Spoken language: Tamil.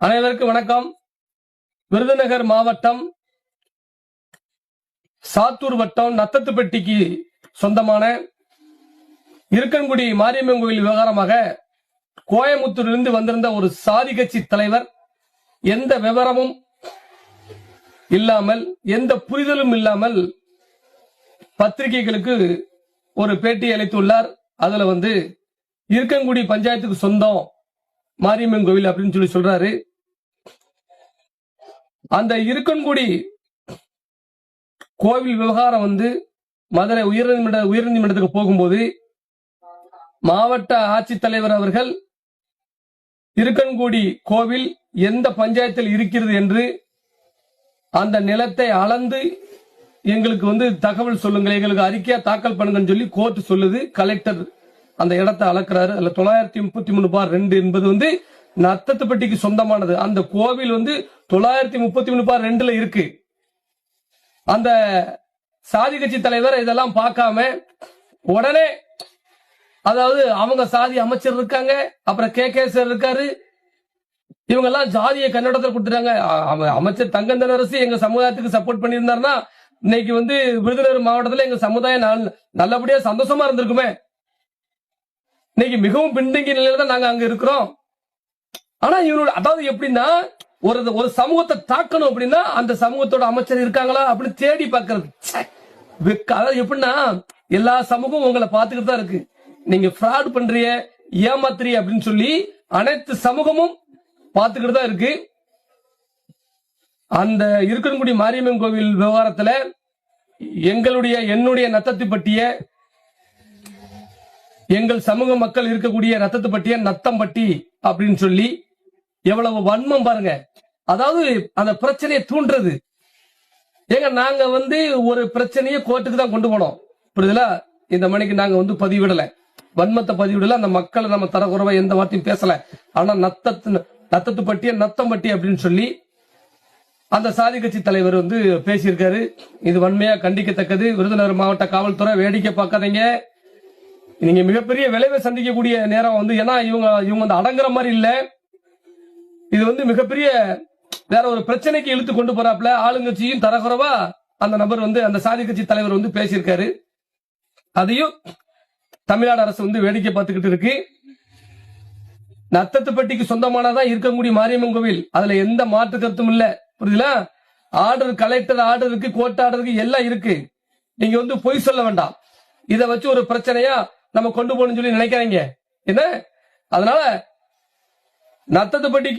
அனைவருக்கும் வணக்கம். விருதுநகர் மாவட்டம் சாத்தூர் வட்டம் நத்தத்துப்பட்டிக்கு சொந்தமான இருக்கன்குடி மாரியம்மன் கோயில் விவகாரமாக கோயமுத்தூரிலிருந்து வந்திருந்த ஒரு சாதி கட்சி தலைவர் எந்த விவரமும் இல்லாமல் எந்த புரிதலும் இல்லாமல் பத்திரிகைகளுக்கு ஒரு பேட்டி அளித்துள்ளார். அதுல வந்து இருக்கன்குடி பஞ்சாயத்துக்கு சொந்தம் மாரியம்மன் கோவில் அப்படின்னு சொல்லி சொல்றாரு. அந்த இருக்கன்குடி கோவில் விவகாரம் வந்து மதுரை உயர்நீதிமன்ற உயர்நீதிமன்றத்துக்கு போகும்போது மாவட்ட ஆட்சித்தலைவர் அவர்கள் இருக்கன்குடி கோவில் எந்த பஞ்சாயத்தில் இருக்கிறது என்று அந்த நிலத்தை அளந்து எங்களுக்கு வந்து தகவல் சொல்லுங்கள் எங்களுக்கு அறிக்கையா தாக்கல் பண்ணுங்கன்னு சொல்லி கோர்ட் சொல்லுது. கலெக்டர் அந்த இடத்தை அளக்கிறாரு. அதுல தொள்ளாயிரத்தி முப்பத்தி மூணு பார் ரெண்டு என்பது வந்து நத்தத்துப்பட்டிக்கு சொந்தமானது. அந்த கோவில் வந்து தொள்ளாயிரத்தி முப்பத்தி மூணு பார் ரெண்டுல இருக்கு. அந்த சாதி கட்சி தலைவர் இதெல்லாம் பார்க்காம உடனே அதாவது அவங்க சாதி அமைச்சர் இருக்காங்க அப்புறம் கே கே சார் இருக்காரு இவங்க எல்லாம் ஜாதியை கன்னடத்தில் கொடுத்துட்டாங்க. அவ- அமைச்சர் தங்கந்தன் அரசு எங்க சமுதாயத்துக்கு சப்போர்ட் பண்ணியிருந்தாருன்னா இன்னைக்கு வந்து விருதுநகர் மாவட்டத்துல எங்க சமுதாயம் நல்- நல்லபடியா சந்தோஷமா இருந்திருக்குமே. இன்னைக்கு மிகவும் பின்தங்கிய நிலையில தான் நாங்க அங்க இருக்கிறோம். ஆனா இவனோட அதாவது எப்படின்னா ஒரு ஒரு சமூகத்தை தாக்கணும் அப்படின்னா அந்த சமூகத்தோட அமைச்சர் இருக்காங்களா அப்படின்னு தேடி பாக்குறது அதாவது எப்படின்னா எல்லா சமூகமும் உங்களை பார்த்துக்கிட்டு தான் இருக்கு. நீங்க ஃப்ராட் பண்றிய ஏமாத்திரி அப்படின்னு சொல்லி அனைத்து சமூகமும் பார்த்துக்கிட்டு தான் இருக்கு. அந்த இருக்கன்குடி மாரியம்மன் கோவில் விவகாரத்துல எங்களுடைய என்னுடைய நத்தத்துப்பட்டிய எங்கள் சமூக மக்கள் இருக்கக்கூடிய ரத்தத்துப்பட்டிய நத்தம்பட்டி அப்படின்னு சொல்லி எவ்வளவு வன்மம் பாருங்க. அதாவது அந்த பிரச்சனையை தூண்டுறது. ஏங்க நாங்க வந்து ஒரு பிரச்சனையை கோர்ட்டுக்கு தான் கொண்டு போனோம். புரியுதுல? இந்த மணிக்கு நாங்க வந்து பதிவிடல. வன்மத்தை பதிவிடல. அந்த மக்களை நம்ம தரக்குறவா எந்த வார்த்தையும் பேசல. ஆனா நத்தத்து நத்தத்து பட்டிய நத்தம்பட்டி அப்படின்னு சொல்லி அந்த சாதி கட்சி தலைவர் வந்து பேசியிருக்காரு. இது வன்மையா கண்டிக்கத்தக்கது. விருதுநகர் மாவட்ட காவல்துறை வேடிக்கை பார்க்காதீங்க. நீங்க மிகப்பெரிய விளைவை சந்திக்கக்கூடிய நேரம் வந்து ஏன்னா இவங்க இவங்க வந்து அடங்குற மாதிரி இல்லை. இது வந்து மிகப்பெரிய வேற ஒரு பிரச்சனைக்கு இழுத்து கொண்டு போறாப்ல ஆளுங்கட்சியும் தரகுறவா அந்த நபர் வந்து அந்த சாதி கட்சி தலைவர் வந்து பேசியிருக்காரு. அதையும் தமிழ்நாடு அரசு வந்து வேடிக்கை பார்த்துக்கிட்டு இருக்கு. நத்தத்துப்பட்டிக்கு சொந்தமானதான் இருக்கக்கூடிய மாரியம்மன் கோவில். அதுல எந்த மாற்று கருத்தும் இல்ல. புரியுதுல? ஆர்டர் கலெக்டர் ஆர்டர் இருக்கு கோர்ட் ஆர்டர் இருக்கு எல்லாம் இருக்கு. நீங்க வந்து பொய் சொல்ல வேண்டாம். இத வச்சு ஒரு பிரச்சனையா நம்ம கொண்டு போகணும்னு சொல்லி நினைக்காதீங்க. என்ன? அதனால நத்தத்துப்பட்டி